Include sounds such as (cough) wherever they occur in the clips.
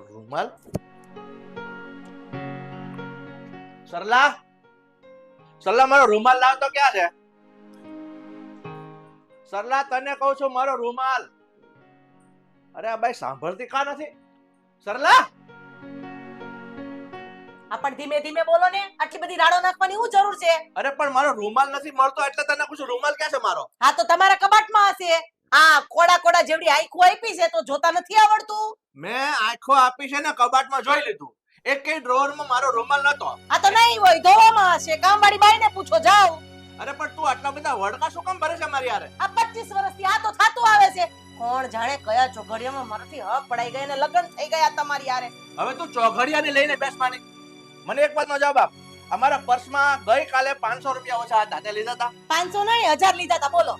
મારો રૂમાલ સરલા? સરલા મારો રૂમાલ લાવ તો ક્યાં છે? સરલા તને કહું છું મારો રૂમાલ. અરે આ ભાઈ સાંભળતી કા નથી? સરલા? આ પણ ધીમે ધીમે બોલો ને. આટલી બધી રાડો નાખવાની શું જરૂર છે? અરે પણ મારો રૂમાલ નથી મળતો એટલે તને પૂછું રૂમાલ ક્યાં છે મારો? હા તો તમારા કબાટમાં હશે. આ કોડા કોડા જેવડી આંખો આપી છે તો જોતા નથી આવડતું? મેં આંખો આપી છે ને કબાટમાં જોઈ લીધું. એક કઈ ડ્રોવરમાં મારો રૂમાલ નતો. આ તો નહીં હોય ધોવામાં હશે. કામવાળી બાઈને પૂછો જાઓ. અરે પણ તું આટલા બધા વડકા શું કામ ભરે છે મારી યારે આ 25 વર્ષથી આ તો થાતું આવે છે. કોણ જાણે કયા ચોઘડિયામાં મારાથી હક પડાઈ ગઈ ને લગ્ન થઈ ગયા તમારી યારે હવે તું ચોઘડિયાને લઈને બેસ માની. મને એક વાતનો જવાબ આપ. અમારા પર્સમાં ગઈકાલે પાંચસો રૂપિયા ઓછા હતા તે લીધા હતા. 500 નહીં 1000 લીધા હતા બોલો.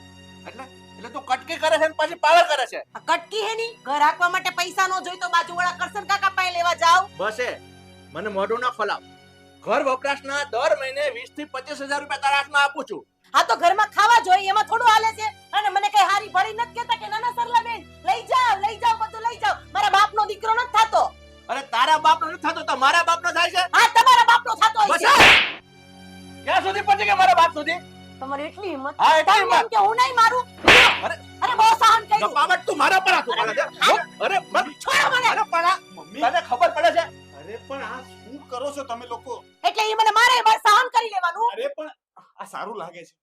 એટલે? એટલે તું કટકી કરે છે ને પછી પાવર કરે છે. આ કટકી હે ની? ઘર રાખવા માટે પૈસા નો જોઈ તો બાજુવાળા કરસન કાકા પાસે લેવા જાવ બસ એ. મને મોઢું ના ફલાવ ઘર વપરાશના દર મહિને 20 થી 25000 રૂપિયા તારા હાથમાં આપું છું. હા તો ઘરમાં ખાવા જોઈએ એમાં થોડું હાલે છે. અને મને કઈ હારી ભરી નથી કેતા કે નાના સરલા બેન લઈ જાવ લઈ જાવ બધું લઈ જાવ મારા બાપનો દીકરો નથી થાતો. અરે તારા બાપનો નથી થતો તો મારા બાપનો થાય છે? હા તમારા બાપનો થાતો હોય છે. ક્યાં સુધી પહોંચી ગયા મારા બાપ સુધી? તમારી એટલી હિંમત હા, એટલી તમે કે હું નહીં મારું? અરે. અરે બહુ સહન કર્યું ગપાવટ તું મારા પર આતો પડે છે. અરે મત છોડો મને. અરે પણ આ મમ્મી. તને ખબર પડે છે? અરે પણ આ શું કરો છો તમે લોકો? એટલે એ મને મારે મારે સહન કરી લેવાનું. અરે પણ આ સારું લાગે છે.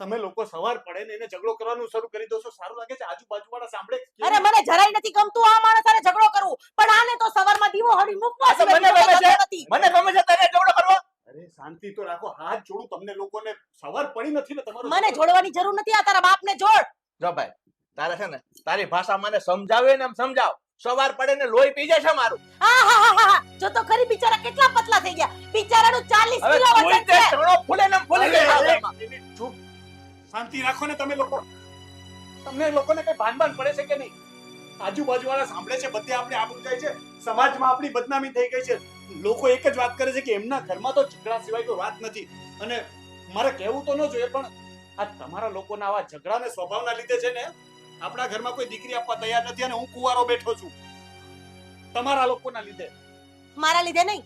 તમે લોકો સવાર પડે ને એને ઝઘડો કરવાનું શરૂ કરી દો છો. સારું લાગે છે આજુબાજુ વાળા સાંભળે અરે મને જરાય નથી ગમતું આ માણસ સાથે ઝઘડો કરવું. પણ આને તો સવારમાં દીવો હળી મૂકવા મને ગમે છે. નથી. મને ગમે છે તને ઝઘડો કરવો? અરે શાંતિ તો રાખો. હાથ જોડું તમને લોકોને સવાર પડી નથી ને તમારો મને જોડવાની જરૂર નથી આ તારા બાપને જોડ. જો ભાઈ તારે છે ને તારી ભાષા મને સમજાવે ને એમ સમજાવ. સવાર પડે ને લોહી પી જાય છે મારું. હા હા હા હા જો તો ખરી બિચારા કેટલા પતલા થઈ ગયા. બિચારાનું 40 હવે કિલો વજન છે. ચણો ફૂલે ને ફૂલે ચૂપ. શાંતિ રાખો ને તમે લોકો. તમને લોકોને કઈ ભાન ભાન પડે છે કે નહીં? આજુબાજુ વાળા સાંભળે છે બધે આપણે આબરૂ જાય છે. સમાજમાં આપણી બદનામી થઈ ગઈ છે. લોકો એક જ વાત કરે છે કે એમના ઘરમાં તો ઝઘડા સિવાય કોઈ વાત નથી. અને મારે કહેવું તો ન જોઈએ પણ આ તમારા લોકોના આવા ઝઘડાને સ્વભાવના લીધે છે ને આપણા ઘરમાં કોઈ દીકરી આપવા તૈયાર નથી અને હું કુવારો બેઠો છું. તમારા લોકોના લીધે. મારા લીધે નહીં.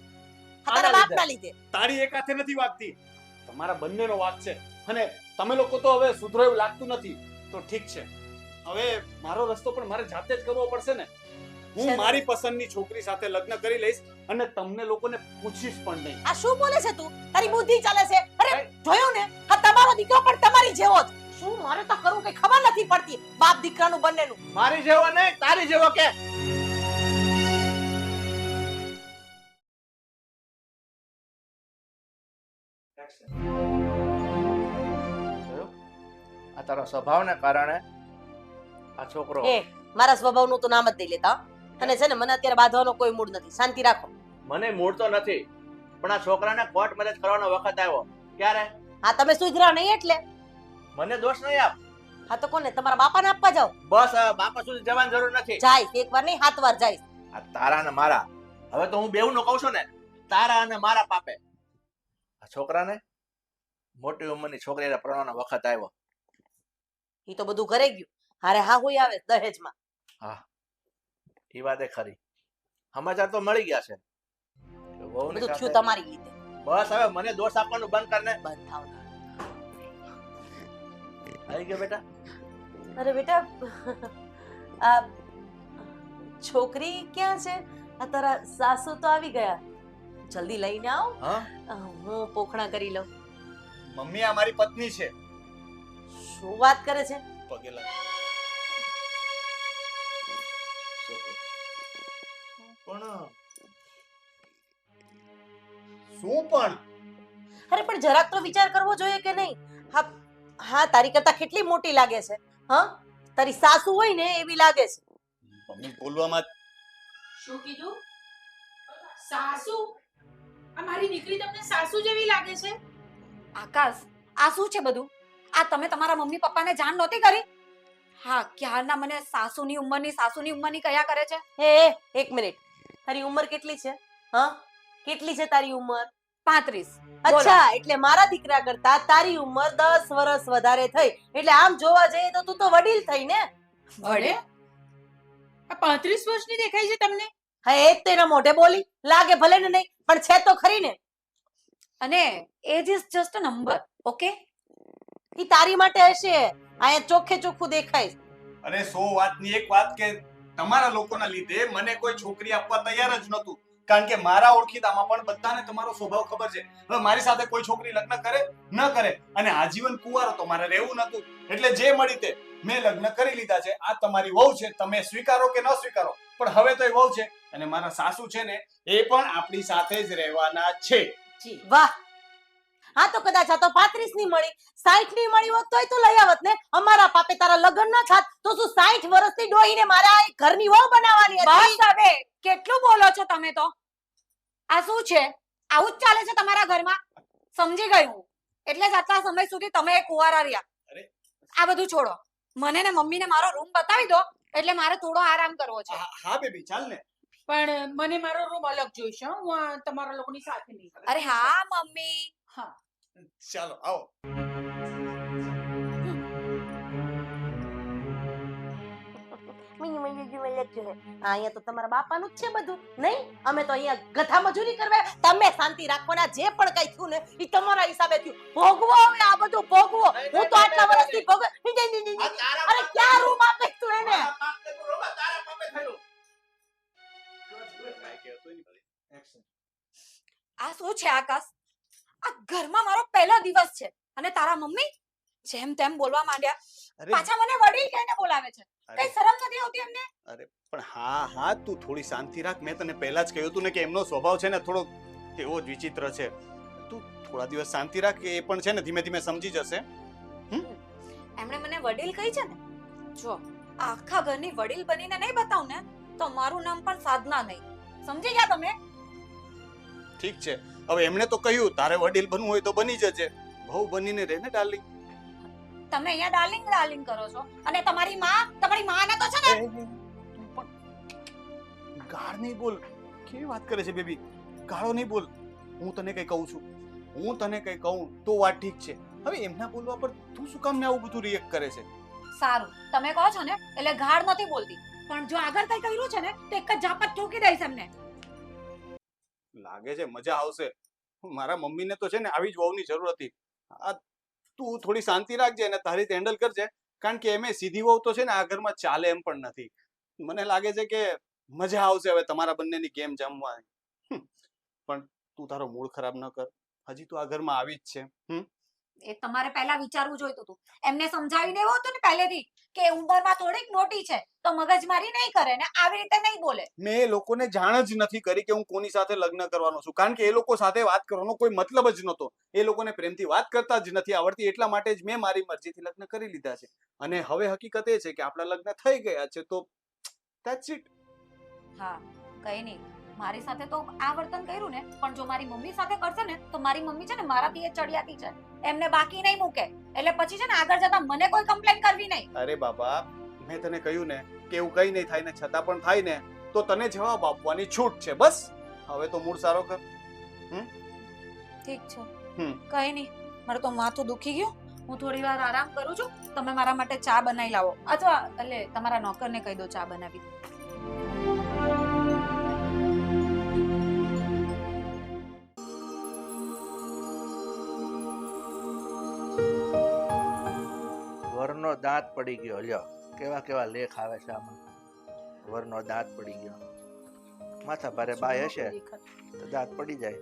તમારા બાપના લીધે. તારી એક હાથે નથી વાગતી. તમારા બંનેનો વાગ છે. અને તમે લોકો તો હવે સુધરો એવું લાગતું નથી. તો ઠીક છે. હવે મારો રસ્તો પણ મારે જાતે જ કરવો પડશે ને. હું મારી પસંદની છોકરી સાથે લગ્ન કરી લઈશ અને તમને લોકોને પૂછીશ પણ નહીં. આ શું બોલે છે તું? તારી બુદ્ધિ ચાલે છે? અરે જોયું ને? આ તમારો દીકરો પણ તમારી જેવો જ. શું મારે તો કરવું કઈ ખબર નથી પડતી બાપ દીકરાનું બંનેનું. મારી જેવો નહીં તારી જેવો કે. આ તારા સ્વભાવને કારણે આ છોકરો. એ મારા સ્વભાવનું તો નામ જ નહીં લેતા. અને છે ને મને અત્યારે બાંધવાનો કોઈ મૂડ નથી. શાંતિ રાખો. મને મૂડ તો નથી પણ આ છોકરાને કોર્ટ મેરેજ કરવાનો વખત આવ્યો. ક્યારે? હા તમે સુધરા નહીં એટલે. મને દોષ નહીં આપ. હા તો કોને? તમારા બાપાને આપવા જાવ બસ બાપા સુધી જવાની જરૂર નથી. જાય એક વાર નહીં સાત વાર જાય આ તારા ને મારા. હવે તો હું બેવ નો કહું છું ને તારા અને મારા પાપે. આ છોકરાને મોટી ઉંમરની છોકરીને પરણવાનો વખત આવ્યો. એ તો બધું ઘરે ગયું. હારે હા હોય આવે દહેજમાં. એ વાતે ખરી. સમાચાર તો મળી ગયા છે. બધું થયું તમારી રીતે બસ હવે મને દોષ આપવાનું બંધ કરને બંધ થાવ આવી ગયો બેટા? અરે બેટા આ છોકરી ક્યાં છે? આ તારા સાસુ તો આવી ગયા. જલ્દી લઈને આવો. હા? અ, હું પોખણા કરી લઉં. મમ્મી આ મારી પત્ની છે. શું વાત કરે છે? પગે લાગ. પણ શું પણ? અરે પણ જરાક તો વિચાર કરવો જોઈએ કે નહીં? હા હા તારી કરતા કેટલી મોટી લાગે છે હ? તારી સાસુ હોય ને એવી લાગે છે. મમ્મી બોલવામાં શું કીધું? સાસુ? આ મારી દીકરી તમને સાસુ જેવી લાગે છે? આકાશ આ શું છે બધું? આ તમે તમારા મમ્મી પપ્પાને જાણ નહોતી કરી? હા ક્યારના મને સાસુની ઉંમરની સાસુની ઉંમરની કયા કરે છે? હે એક મિનિટ. તારી ઉંમર કેટલી છે? હા? કેટલી છે તારી ઉંમર? પાંત્રીસ. અચ્છા એટલે મારા દીકરા કરતા તારી ઉંમર દસ વર્ષ વધારે થઈ. એટલે આમ જોવા જઈએ તો તું તો વડીલ થઈ ને? વડે પાંત્રીસ વર્ષની દેખાય છે તમને? હા એ જ તો એના મોઢે બોલી. લાગે ભલે ને નહીં પણ છે તો ખરી ને. અને age is just a number okay ઈ તારી માટે હશે. અહીંયા ચોખ્ખે ચોખ્ખું દેખાય. અરે સો વાતની એક વાત કે તમારા લોકોના લીધે મને કોઈ છોકરી આપવા તૈયાર જ નહોતું. કારણ કે મારા ઓળખીતામાં પણ બધાને તમારો સ્વભાવ ખબર છે. હવે મારી સાથે કોઈ છોકરી લગ્ન કરે? ન કરે. અને આજીવન કુવારો તો મારે રહેવું નતું એટલે જે મળી તે મેં લગ્ન કરી લીધા છે. આ તમારી વહુ છે. તમે સ્વીકારો કે ન સ્વીકારો? પણ હવે તો એ વહુ છે. અને મારા સાસુ છે ને, એ પણ આપણી સાથે જ રહેવાના છે. વાહ! હા તો કદાચ આ તો પાંત્રીસની મળી સાઠની મળી હોત તોય તું લઈ આવત ને. અમારા પાપે તારા લગ્ન ના થાત તો શું સાઠ વર્ષથી ડોહીને મારા આ ઘરની વહુ બનાવવાની હતી? બસ હવે કેટલું બોલો છો તમે તો? આ શું છે? આવું જ ચાલે છે તમારા ઘરમાં? સમજી ગઈ હું. એટલે જ આટલા સમય સુધી તમે એક કુંવારા રહ્યા. અરે. આ બધું છોડો. મને ને મમ્મીને મારો રૂમ બતાવી દો એટલે મારે થોડો આરામ કરવો છે. હા બેબી ચાલ ને. પણ મને મારો રૂમ અલગ જોઈશે હો. હું તમારા લોકોની સાથે નહીં અરે હા મમ્મી. હા. ચાલો આવો મી મી જી મી લખ અહીંયા તો તમારા બાપાનું જ છે બધું નહીં? અમે તો અહીંયા ગધા મજૂરી કરવા તમે શાંતિ રાખવાના જે પણ કઈ થયું ને એ તમારા હિસાબે થયું. ભોગવો હવે આ બધું ભોગવો. હું તો આટલા વર્ષથી. અરે ક્યાં રૂમ આપે તું એને. આ શું છે આકાશ? આ ઘરમાં મારો પહેલો દિવસ છે અને તારા મમ્મી જેમ તેમ બોલવા માંડ્યા. પાછા મને વડીલ કહીને બોલાવે છે. કઈ શરમ નથી આવતી એમને? અરે પણ હા હા તું થોડી શાંતિ રાખ. મેં તને પહેલા જ કહ્યું હતું ને કે એમનો સ્વભાવ છે ને થોડો એવો જ વિચિત્ર છે. તું થોડા દિવસ શાંતિ રાખ એ પણ છે ને ધીમે ધીમે સમજી જશે. એમણે મને વડીલ કહી છે ને? જો આખા ઘરની વડીલ બનીને નહીં બતાવું ને તો મારું નામ પણ સાધના નહીં. સમજી ગયા તમે? ઠીક છે. હવે એમણે તો કહ્યું તારે વડીલ બનવું હોય તો બની જજે. બહુ બનીને રહે ને ડાર્લિંગ. તમે અહીંયા ડાર્લિંગ ડાર્લિંગ કરો છો. અને તમારી માં તમારી માને તો છે ને? ગાળ નહીં બોલ. કેવી વાત કરે છે બેબી? ગાળો નહીં બોલ. હું તને કઈ કહું છું. હું તને કઈ કહું તો વાત ઠીક છે. હવે એમના બોલવા પર તું શું કામ ને આવું બધું રિએક્ટ કરે છે? સારું. તમે કહો છો ને એટલે ગાઢ નથી બોલતી. પણ જો આગળ કઈ કર્યું છે ને તો એક જ ઝાપટ ઠોકી દઈશ એમને. લાગે છે, મજા આવશે. મારા મમ્મીને તો છે ને આવી જ વહુની જરૂર હતી. આ તું થોડી શાંતિ રાખજે અને તારી હેન્ડલ કરજે. કારણ કે એમે સીધી વહુ તો છે ને આ ઘરમાં ચાલે એમ પણ નથી. મને લાગે છે કે મજા આવશે હવે તમારા બંનેની ગેમ જમવાની. પણ તું તારો મૂડ ખરાબ ન કર. હજી તું આ ઘરમાં આવી જ છે. હમ. એ તમારે પહેલા વિચારવું જોઈતું હતું. એમને સમજાવી એવું હતું ને પહેલેથી કે ઉંમરમાં થોડીક મોટી છે તો મગજમારી નહીં કરે ને આવી રીતે નહીં બોલે. મેં એ લોકોને જાણ જ નથી કરી કે હું કોની સાથે લગ્ન કરવાનો છું. કારણ કે એ લોકો સાથે વાત કરવાનો કોઈ મતલબ જ નહોતો. એ લોકોને પ્રેમથી વાત કરતા જ નથી આવડતી. એટલા માટે જ મેં મારી મરજીથી લગ્ન કરી લીધા છે. અને હવે હકીકત એ છે કે આપણા લગ્ન થઈ ગયા છે તો ધેટ્સ ઇટ હા કઈ નહીં. મારી સાથે તો આ વર્તન કર્યું ને પણ જો મારી મમ્મી સાથે કરશે ને તો મારી મમ્મી છે ને મારાથી એ ચડિયાતી છે. એમને બાકી નહીં મૂકે. એટલે પછી છે ને આગળ જતા મને કોઈ કમ્પ્લેન કરવી નહીં. અરે બાબા મેં તને કહ્યું ને કે એવું કઈ નહીં થાય ને છતાં પણ થાય ને તો તને જવાબ આપવાની છૂટ છે બસ. હવે તો મૂડ સારો કર. ઠીક છે. હમ. કઈ નહીં. મારે તો માથું દુખી ગયું. હું થોડી વાર આરામ કરું છું. તમે મારા માટે ચા બનાવી લાવો. અથવા એટલે તમારા નોકરને કહી દો ચા બનાવી. વરનો દાંત પડી ગયો. લ્યો કેવા કેવા લેખ આવે છે આમાં? વરનો દાંત પડી ગયો. માથા ભારે બાય હશે? તો દાંત પડી જાય.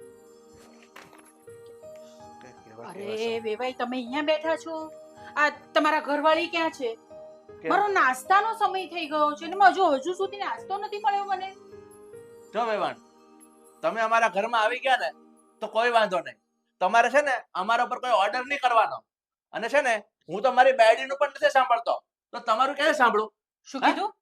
અરે વેવાઈ તમે અહીંયા બેઠા છો? આ તમારા ઘરવાળી ક્યાં છે? મારો નાસ્તાનો સમય થઈ ગયો છે ને હજુ હજુ સુધી નાસ્તો નથી મળ્યો મને. જો વેવાણ તમે અમારા ઘરમાં આવી ગયા ને તો કોઈ વાંધો નહીં. તમારે છે ને અમારા ઉપર કોઈ ઓર્ડર નહીં કરવાનો. અને છે ને હું તો મારી બેડીનું પણ નથી સાંભળતો. તો તમારું ક્યારે સાંભળું? શું કીધું?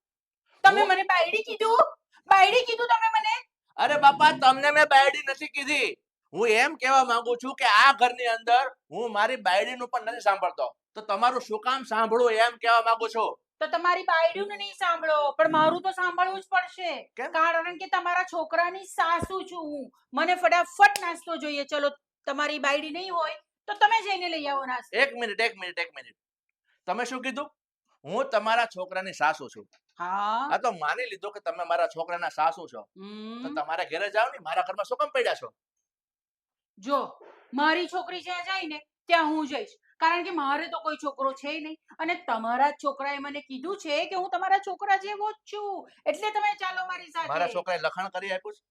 તમે મને બાયડી કીધું? બાયડી કીધું તમે મને? અરે બાપા તમને મેં બાયડી નથી કીધી. હું એમ કહેવા માંગુ છું કે આ ઘરની અંદર હું મારી બાયડીનું પણ નથી સાંભળતો. તો તમારું શું કામ સાંભળવું એમ કહેવા માંગુ છું? તો તમારી બાયડીનું નહીં સાંભળો પણ મારું તો સાંભળવું જ પડશે. કારણ કે તમારા છોકરાની સાસુ છું હું. મને ફટાફટ નાસ્તો જોઈએ. ચલો તમારી બાયડી નહીં હોય તો તમે જઈને લઈ આવો નાસ્તો. એક મિનિટ એક મિનિટ એક મિનિટ. તમે શું કીધું? હું તમારા છોકરાની સાસુ છું. હા. તો માની લીધો કે તમે મારા છોકરાના સાસુ છો. તો તમારા ઘરે જાવ ને મારા ઘરમાં શું કામ પડ્યા છો? જો મારી છોકરી જ્યાં જાય ને ત્યાં હું જઈશ. કારણ કે મારે તો કોઈ છોકરો છે નહીં. અને તમારા છોકરાએ મને કીધું છે કે હું તમારા છોકરા જેવો જ છું. એટલે તમે ચાલો મારી મારા સાથે છોકરાએ લખાણ કરી આપ્યું છે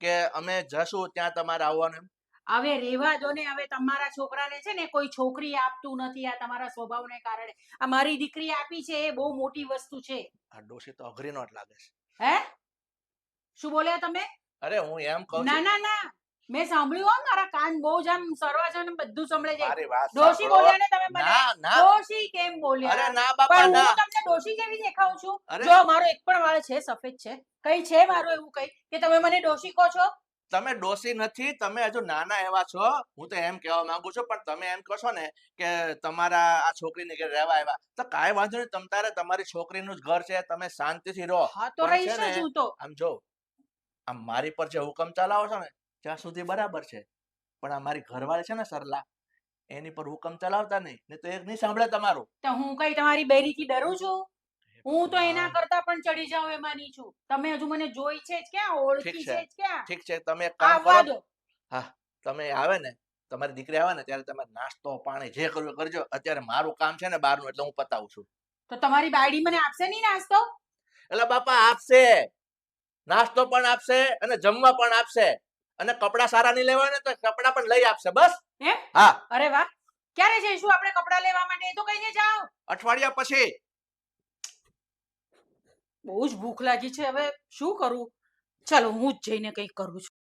કે અમે જશું ત્યાં તમારે આવવાનું એમ. હવે રેવા દો ને હવે તમારા છોકરાને છે ને કોઈ છોકરી આપતું નથી આ તમારા સ્વભાવને કારણે. આ મારી દીકરી આપી છે એ બહુ મોટી વસ્તુ છે. આ ડોશી તો અઘરી નોટ લાગે છે. હે? શું બોલ્યા તમે? અરે હું એમ કહું ના ના ના. મેં સાંભળ્યું હો મારા કાન બહુ જ આમ સરવા છે બધું સંભળે છે. ડોશી બોલ્યા ને તમે મને? ડોશી કેમ અરે બોલ્યા ના બાપા પણ ના. હું તમને ડોશી જેવી દેખાઉં છું? જો મારો એક પણ વાળ છે સફેદ છે. કઈ છે મારું એવું કઈ? કે તમે મને ડોશી કહો છો? તમે ડોસી નથી તમે હજુ નાના એવા છો. હું તો એમ કહેવા માંગુ છું પણ તમે એમ કહો છો ને કે તમારા આ છોકરીને ઘરે રહેવા આવ્યા તો કાંઈ વાંધો નહીં તમ તારે તમારી છોકરીનું જ ઘર છે તમે શાંતિથી રહો. આમ જો આમ મારી પર જે હુકમ ચલાવો છો ને ત્યાં સુધી બરાબર છે. પણ આ મારી ઘરવાળી છે ને સરલા એની પર હુકમ ચલાવતા નહીં ને તો એક નહીં સાંભળે તમારું. તો હું કઈ તમારી બેરીથી ડરું છું? હું તો એના કરતા પણ ચડી જાઉં એમાંની છું. તમે હજુ મને જોઈ છે જ ક્યાં? ઓળખી છે. જ ક્યાં? ઠીક છે. તમે કામ કરો. દો તમે આવે ને તમારી દીકરી આવે ને ત્યારે તમે નાસ્તો પાણી જે કરવું કરજો. અત્યારે મારું કામ છે ને બહારનું એટલે હું પતાવું છું. તો તમારી બાયડી મને આપશે નહીં નાસ્તો? એટલે બાપા આપશે. નાસ્તો પણ આપશે અને જમવા પણ આપશે. અને કપડા સારા નહીં લેવા ને તો કપડા પણ લઈ આપશે. બસ. હા. અરે વાહ. ક્યારે જઈશું આપણે કપડા લેવા માટે? એ તો કહીને જાઓ. અઠવાડિયા પછી. બહુ જ ભૂખ લાગી છે હવે, શું કરું? ચાલો, હું જ જઈને કંઈક કરું છું.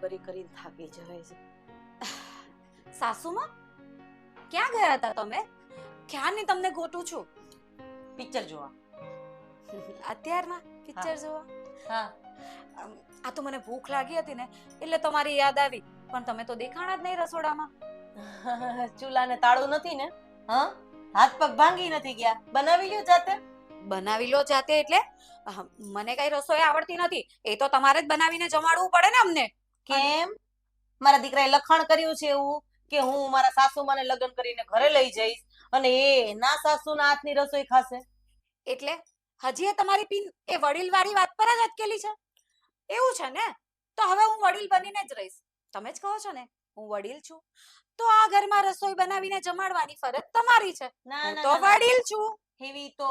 કરી કરીને થાકી જવાય છે. સાસુમાં? ક્યાં ગયા હતા તમે? ક્યાંની તમને ગોતું છું? પિક્ચર જોવા. અત્યારના પિક્ચર જોવા? હા. આ તો મને ભૂખ લાગી હતી ને એટલે તમારી યાદ આવી. પણ તમે તો દેખાણા જ નહીં રસોડામાં. (laughs) ચૂલાને તાળું નથી ને? હા? હાથ પગ ભાંગી નથી ગયા. બનાવી લ્યો જાતે. બનાવી લો જાતે એટલે? મને કઈ રસોઈ આવડતી નથી. એ તો તમારે જ બનાવીને જમાડવું પડે ને અમને. કેમ? મારા દીકરાએ લખાણ કર્યું છે એવું. કે હું મારા સાસુમાને લગ્ન કરીને ઘરે લઈ જઈશ અને એ ના સાસુના હાથની રસોઈ ખાશે? એટલે હજી એ તમારી પિન એ વડીલ વાળી વાત પર જ અટકેલી છે? એવું છે ને? તો હવે હું વડીલ બનીને જ રહીશ. તમે જ કહો છો ને, હું વડીલ છું. તો આ ઘરમાં રસોઈ બનાવીને જમાડવાની ફરજ તમારી છે. હું તો. વડીલ છું. એવી તો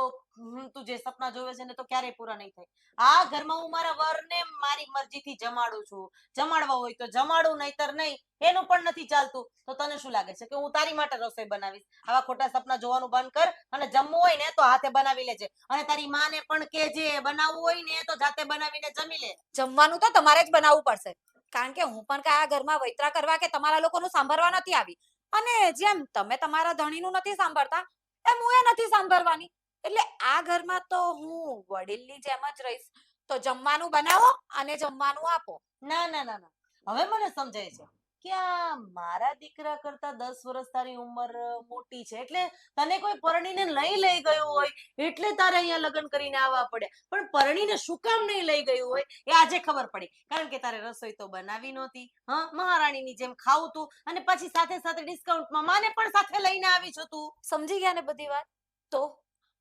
તું જે સપના જોવે છે ને તો ક્યારેય પૂરા નહીં થાય. આ ઘરમાં હું મારા વરને મારી મરજીથી જમાડું છું. જમાડવા હોય તો જમાડું નહીતર નહીં. એનું પણ નથી ચાલતું. તો તને શું લાગે છે કે હું તારી માટે રસોઈ બનાવીશ? આવા ખોટા સપના જોવાનું બંધ કર અને જમવું હોય ને તો હાથે બનાવી લેજે. અને તારી માને પણ કે જે બનાવવું હોય ને તો જાતે બનાવીને જમી લે. જમવાનું તો તમારે જ બનાવવું પડશે. કારણ કે હું પણ કાંઈ ઘરમાં વૈતરા કરવા કે તમારા લોકોનું સાંભળવા નથી આવી. અને જેમ તમે તમારા ધણીનું નથી સાંભળતા, એમ હું એ નથી સાંભળવાની. એટલે આ ઘરમાં તો હું વડીલની જેમ જ રહીશ. તો જમવાનું બનાવો અને જમવાનું આપો. ના ના ના ના. હવે મને સમજાય છે. કે આ મારા દીકરા કરતા દસ વર્ષ તારી ઉંમર મોટી છે? એટલે તને કોઈ પરણીને લઈ લઈ ગયું હોય એટલે તારે અહીંયા લગ્ન કરીને આવવા પડે. પણ પરણીને શું કામ નહીં લઈ ગયું હોય એ આજે ખબર પડી. કારણ કે તારે રસોઈ તો બનાવી નહોતી. હા? મહારાણીની જેમ ખાવું તું અને પછી સાથે સાથે ડિસ્કાઉન્ટમાં માને પણ સાથે લઈને આવી છો તું. સમજી ગયા ને બધી વાત? તો?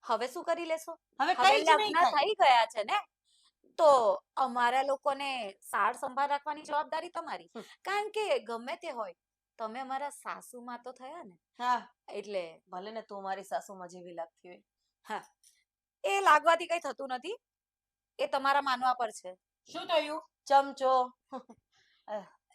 હવે શું કરી લેશો? હવે હવે કઈ જ નહીં થઈ ગયા છે ને? તો અમારા લોકોને સાર સંભાળ રાખવાની જવાબદારી તમારી. કારણ કે ગમે તે હોય તમે અમારા સાસુમાં તો થયા ને. હા. એટલે ભલે ને તું મારી સાસુમાં જેવી લાગતી હોય. એ લાગવાથી કઈ થતું નથી. એ તમારા માનવા પર છે. શું થયું? ચમચો.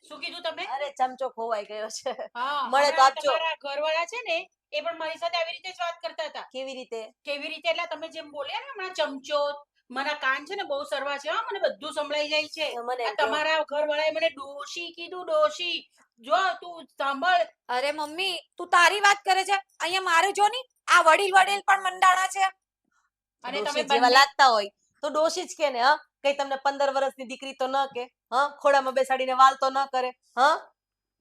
શું કીધું તમે? અરે ચમચો ખોવાઈ ગયો છે. હા મળે તો આપજો. ઘરવાળા છે ને એ પણ મારી સાથે આવી રીતે જ વાત કરતા હતા. કેવી રીતે? કેવી રીતે? એટલે તમે જેમ બોલ્યા ને હમણાં ચમચો મારા કાન છે ને બહુ સરવા છે હા મને બધું સંભળાઈ જાય છે. મને તમારા ઘરવાળાએ મને ડોશી કીધું ડોશી. જો તું સાંભળ. અરે મમ્મી તું તારી વાત કરે છે? અહીંયા મારે જો ની આ વડીલ વડીલ પણ મંડાણા છે. અને તમે જેવા લાગતા હોય તો ડોશી જ કે ને હા? કઈ તમને પંદર વર્ષની દીકરી તો ન કે હા? ખોડામાં બેસાડીને વાલ તો ન કરે હા?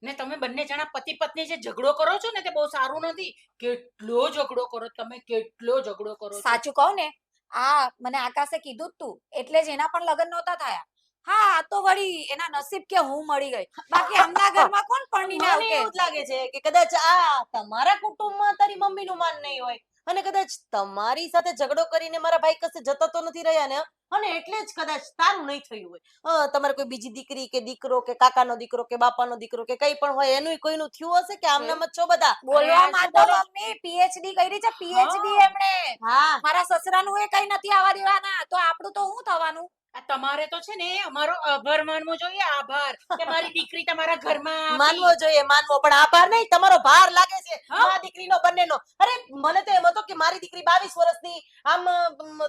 ને તમે બંને જણા પતિ પત્ની જે ઝઘડો કરો છો ને તે બહુ સારું નથી. કેટલો ઝઘડો કરો તમે કેટલો ઝઘડો કરો સાચું કહો ને આ મને આકાશે કીધું તું. એટલે જ એના પણ લગ્ન નહોતા થયા. હા તો વળી એના નસીબ કે હું મળી ગઈ. બાકી આમના ઘરમાં કોણ પરણી ના આવતે એવું લાગે છે કે કદાચ આ તમારા કુટુંબમાં તારી મમ્મીનું માન નહીં હોય અને કદાચ તમારી સાથે ઝઘડો કરીને મારા ભાઈ કશે જતા તો નથી રહ્યા ને? અને એટલે જ કદાચ તારું નહીં થયું હોય. તમારે કોઈ બીજી દીકરી કે દીકરો કે કાકાનો દીકરો કે બાપાનો દીકરો કે કઈ પણ હોય એનું કોઈનું થયું હશે કે આમનામ જ છો બધા? બોલવામાં તો મમ્મી પીએચડી કરી છે પીએચડી. એમણે. હા. મારા સસરાનું એ કઈ નથી આવવા દેવાના. તો આપણું તો શું થવાનું? તમારે તો છે ને અમારો આભાર માનવો જોઈએ આભાર કે મારી દીકરી તમારા ઘરમાં. માનવો જોઈએ માનવો પણ આભાર નહીં તમારો ભાર લાગે છે? આ દીકરીનો બંનેનો અરે મને તો એમ હતો કે મારી દીકરી બાવીસ વર્ષની આમ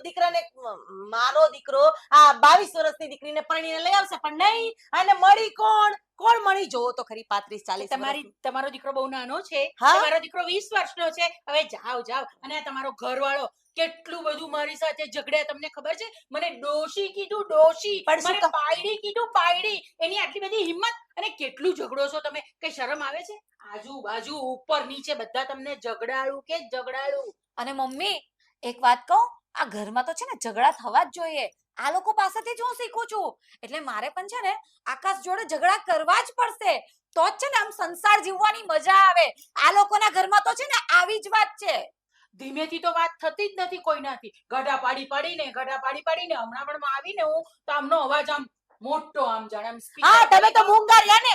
દીકરાને મારો દીકરો આ બાવીસ વર્ષની દીકરીને પરણીને લઈ આવશે પણ નહીં અને મળી કોણ કોણ મળી? જોવો તો ખરી પાંત્રીસ ચાલીસ તમારી તમારો દીકરો બહુ નાનો છે તમારો દીકરો વીસ વર્ષનો છે. હવે જાઓ જાઓ. અને તમારો ઘરવાળો કેટલું બધું મારી સાથે ઝઘડ્યા તમને ખબર છે? મને ડોશી કીધું ડોશી. મને પાયડી કીધું પાયડી. એની આટલી બધી હિંમત અને કેટલું ઝઘડો છો તમે? કઈ શરમ આવે છે? આજુબાજુ ઉપર નીચે બધા તમને ઝઘડાળું કે ઝઘડાળું. અને મમ્મી એક વાત કહું આ ઘરમાં તો છે ને ઝઘડા થવા જ જોઈએ. આ લોકો પાસેથી જ હું શીખું છું. એટલે મારે પણ છે ને આકાશ જોડે ઝઘડા કરવા જ પડશે. તો જ છે ને આમ સંસાર જીવવાની મજા આવે. આ લોકોના ઘરમાં તો છે ને આવી જ વાત છે. ધીમેથી તો વાત થતી જ નથી કોઈનાથી. ગઢા પાડી પાડીને ગઢા પાડી પાડીને હમણાં પણ માં આવીને હું તો આમનો અવાજ આમ મોટો આમ જાણે આમ હા તમે તો રહ્યા ને.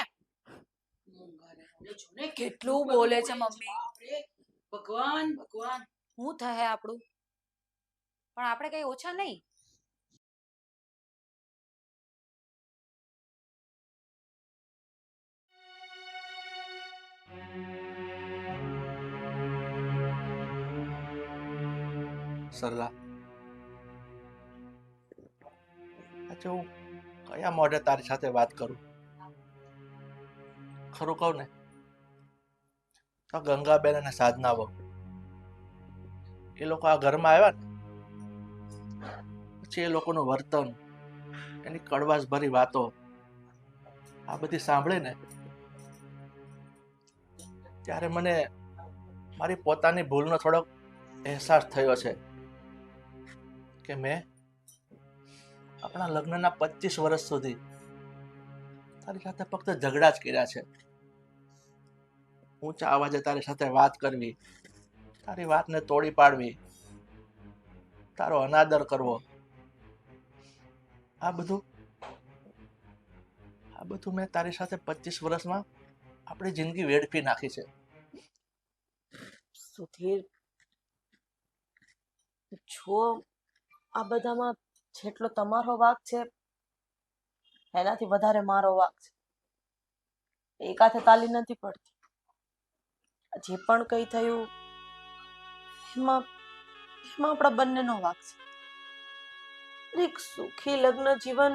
ને કેટલું બોલે છે. મમ્મી. ભગવાન ભગવાન. હું થાય આપણું? પણ આપણે કઈ ઓછા નહીં. સરલા આજે હું કયા મોઢે તારી સાથે વાત કરું ખરું કહું ને તો ગંગાબેન અને સાધના વહુ એ લોકો આ ઘરમાં આવ્યા ને પછી એ લોકોનું વર્તન એની કડવાશ ભરી વાતો આ બધી સાંભળે ત્યારે મને મારી પોતાની ભૂલનો થોડોક અહેસાસ થયો છે કે મેં આપણા લગ્નના પચીસ વર્ષ સુધી તારી સાથે ફક્ત ઝઘડા જ કર્યા છે. ઊંચા અવાજે તારી સાથે વાત કરવી, તારી વાતને તોડી પાડવી, તારો અનાદર કરવો. આ બધું આ બધું મેં તારી સાથે પચીસ વર્ષમાં આપણી જિંદગી વેડફી નાખી છે. સુધીર, જો આ બધામાં જેટલો તમારો વાક છે, એનાથી વધારે મારો વાક છે. એકાથે તાલી નથી પડતી. જે પણ કઈ થયું, એમાં એમાં આપણા બંનેનો વાક છે. એક સુખી લગ્ન જીવન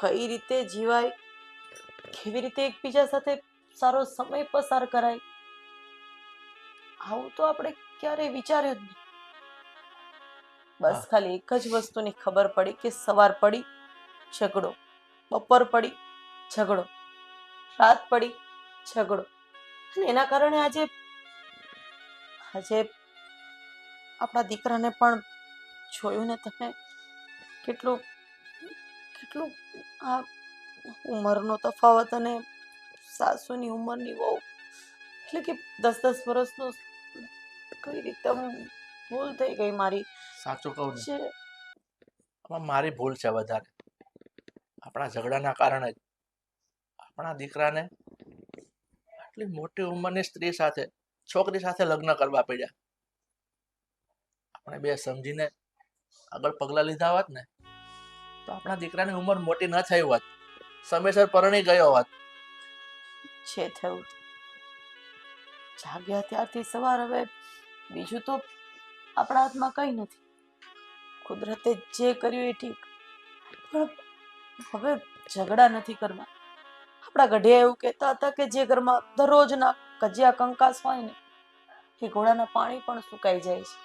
કઈ રીતે જીવાય, કેવી રીતે એકબીજા સાથે સારો સમય પસાર કરાય, આવું તો આપણે ક્યારેય વિચાર્યું જ નહીં બસ ખાલી એક જ વસ્તુની ખબર પડી કે સવાર પડી ઝઘડો. બપોર પડી ઝઘડો. રાત પડી ઝઘડો. અને એના કારણે આજે આજે આપણા દીકરાને પણ જોયું ને તમે કેટલું કેટલું આ ઉંમરનો તફાવત અને સાસુની ઉંમરની બહુ એટલે કે દસ દસ વર્ષનો કઈ રીતે ભૂલ થઈ ગઈ મારી. સાચું કહું છે. આમાં મારી ભૂલ છે વધારે. આપણા ઝઘડાના કારણે જ. આપણા દીકરાને આટલી મોટી ઉંમરની સ્ત્રી સાથે છોકરી સાથે લગ્ન કરવા પડ્યા. આપણે બે સમજીને આગળ પગલાં લીધા હોત ને તો આપણા દીકરાની ઉંમર મોટી ન થઈ હોત. સમયસર પરણી ગયો હોત. છે થયું જાગ્યા ત્યારથી સવાર હવે બીજું તો આપણા હાથમાં કંઈ નથી. કુદરતે જે કર્યું એ ઠીક. પણ હવે ઝઘડા નથી કરવા. આપણા ગઢિયા એવું કહેતા હતા કે જે ઘરમાં દરરોજના કજિયા કંકાસ હોય ને, એ ઘોડાના પાણી પણ સુકાઈ જાય છે.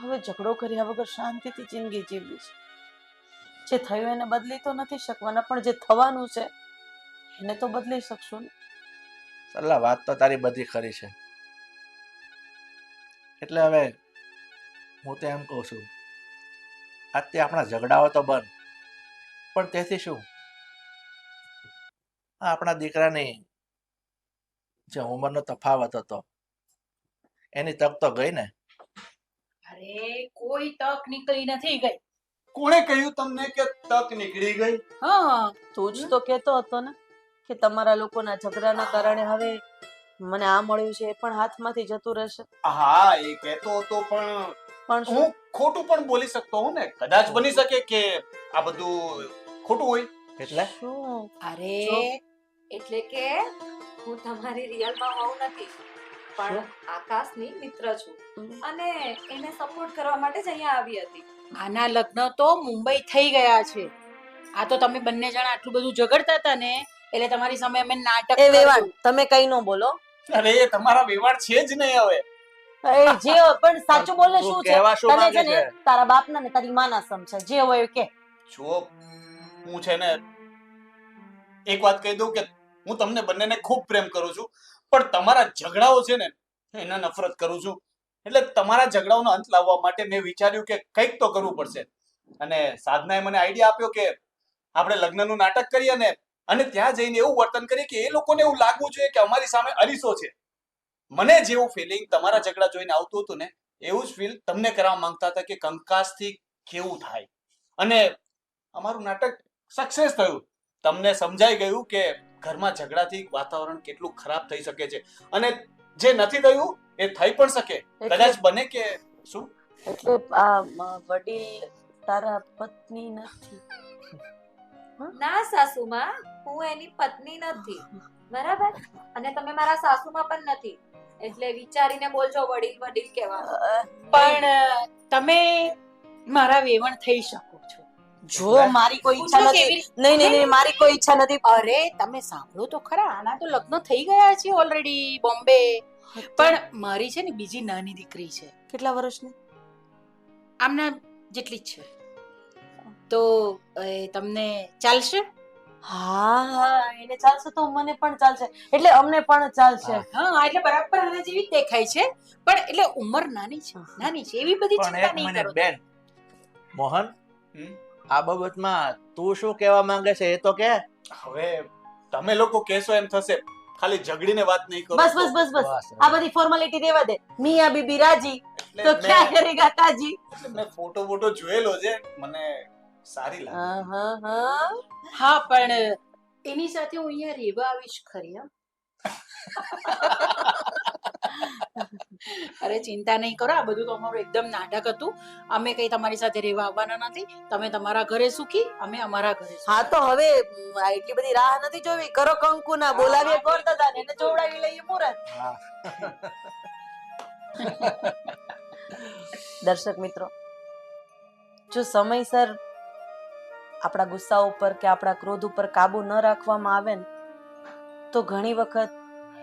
હવે ઝઘડો કર્યા વગર શાંતિથી જિંદગી જીવવી છે. જે થયું એને બદલી તો નથી શકવાના, પણ જે થવાનું છે, એને તો બદલી શકશું ને. સલ્લા વાત તો તારી બધી ખરી છે. એટલે હવે હું તો એમ કહું છું આજથી આપણા ઝઘડાઓ તો બંધ પણ તેથી શું? આપણા દીકરાની જે ઉંમરનો તફાવત હતો એની તક તો ગઈ ને? અરે કોઈ તક નીકળી નથી ગઈ. કોણે કહ્યું તમને કે તક નીકળી ગઈ? હા. તું જ તો કહેતો હતો ને કે તમારા લોકોના ઝઘડાના કારણે હવે મને આ મળ્યું છે એ પણ હાથમાંથી જતું રહેશે. હા એ કહેતો હતો પણ પણ હું ખોટું પણ બોલી શકતો હું ને કદાચ બની શકે કે આ બધું ખોટું હોય. એટલે? શું? અરે એટલે કે હું તમારી રિયલમાં હોઉં નથી પણ આકાશની મિત્ર છું અને એને સપોર્ટ કરવા માટે જ અહીંયા આવી હતી. આના લગ્ન તો મુંબઈ થઈ ગયા છે. આ તો તમે બંને જણા આટલું બધું ઝઘડતા હતા ને એટલે તમારી સામે અમે નાટક એ વેવાણ તમે કઈ નો બોલો. અરે એ તમારા વેવાણ છે જ નહીં હવે. એ જે પણ સાચું બોલે શું છે? તને છે ને તારા બાપના ને તારી માના સમજે જે હોય એ કે. જો હું છે ને એક વાત કહી દઉં કે હું તમને બંનેને ખૂબ પ્રેમ કરું છું પણ તમારા ઝઘડાઓ છે ને એના નફરત કરું છું. એટલે તમારા ઝઘડાઓનો અંત લાવવા માટે મેં વિચાર્યું કે કંઈક તો કરવું પડશે. અને સાધનાએ મને આઈડિયા આપ્યો કે આપણે લગ્નનું નાટક કરીએ ને અને ત્યાં જઈને એવું વર્તન કરીએ કે એ લોકોને એવું લાગવું જોઈએ કે અમારી સામે અરીસો છે. મને જેવું ફિલિંગ તમારા ઝઘડા જોઈને આવતું હતું ને એવું જ ફીલ તમને કરવા માંગતા હતા કે કંકાસથી કેવું થાય? અને અમારું નાટક સક્સેસ થયું. તમને સમજાઈ ગયું કે ઘરમાં ઝઘડાથી વાતાવરણ કેટલું ખરાબ થઈ શકે છે. અને જે નથી થયું એ થઈ પણ શકે. કદાચ બને કે શું? એટલે વડીલ તારા પત્ની નથી. ના સાસુમાં હું એની પત્ની નથી. બરાબર? અને તમે મારા સાસુમાં પણ નથી. એટલે વિચારીને બોલજો વડીલ વડીલ કહેવા પણ તમે મારા વેવણ થઈ શકો છો. જો મારી કોઈ ઈચ્છા નથી. નહીં નહીં નહીં મારી કોઈ ઈચ્છા નથી. અરે તમે સાંભળો તો ખરા. આના તો લગ્ન થઈ ગયા છે ઓલરેડી બોમ્બે. પણ મારી છે ને બીજી નાની દીકરી છે. કેટલા વર્ષની? આમના જેટલી જ છે. તો તમને ચાલશે? હા હા એને ચાલશે તો મને પણ ચાલશે. એટલે અમને પણ ચાલશે. હા એટલે બરાબર આના જેવી દેખાય છે. પણ એટલે ઉંમર નાની છે નાની છે. એવી બધી ચિંતા નહીં કરો બેન. મોહન આ બાબતમાં તું શું કહેવા માંગે છે? એ તો કે હવે તમે લોકો કહેશો એમ થશે. ખાલી ઝઘડીને વાત નહીં કરો બસ બસ બસ બસ. આ બધી ફોર્માલિટી દેવા દે. મિયા બીબી રાજી. તો ક્યાં કરેગા કાજી એટલે મેં ફોટો ફોટો જોયેલો છે. મને સારી લાગે. હા હા હા. હા પણ એની સાથે હું અહીંયા રહેવા આવીશ ખરી હા. (laughs) અરે ચિંતા નહીં કરો. આ બધું તો અમારું એકદમ નાટક હતું. અમે કઈ તમારી સાથે રહેવા આવવાના નથી. તમે તમારા ઘરે સુખી અમે અમારા ઘરે હા તો હવે એટલી બધી રાહ નથી જોવી. કરો કંકુ ના બોલાવીએ કોણ દાદા ને એને જોવડાવી લઈએ મુરત દર્શક મિત્રો જો સમયસર આપણા ગુસ્સા ઉપર કે આપણા ક્રોધ ઉપર કાબુ ન રાખવામાં આવે ને, તો ઘણી વખત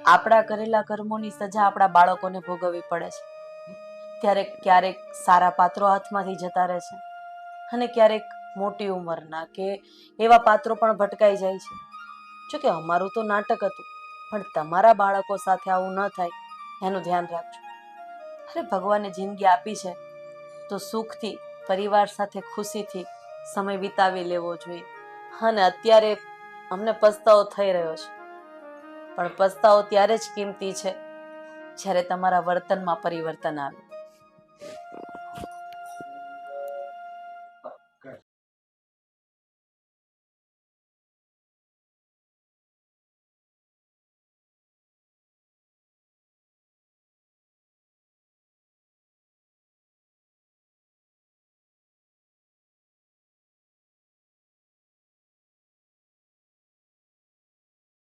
આપણા કરેલા કર્મોની સજા આપણા બાળકોને ભોગવવી પડે છે. ક્યારેક ક્યારેક સારા પાત્રો હાથમાંથી જતા રહે છે અને ક્યારેક મોટી ઉંમરના કે એવા પાત્રો પણ ભટકાઈ જાય છે. જો કે અમારું તો નાટક હતું, પણ તમારા બાળકો સાથે આવું ન થાય, એનું ધ્યાન રાખજો. અરે ભગવાને જિંદગી આપી છે, તો સુખથી, પરિવાર સાથે ખુશીથી સમય વિતાવી લેવો જોઈએ. અને અત્યારે અમને પસ્તાવો થઈ રહ્યો છે. પણ પસ્તાવો ત્યારે જ કિંમતી છે, જ્યારે તમારા વર્તનમાં પરિવર્તન આવે.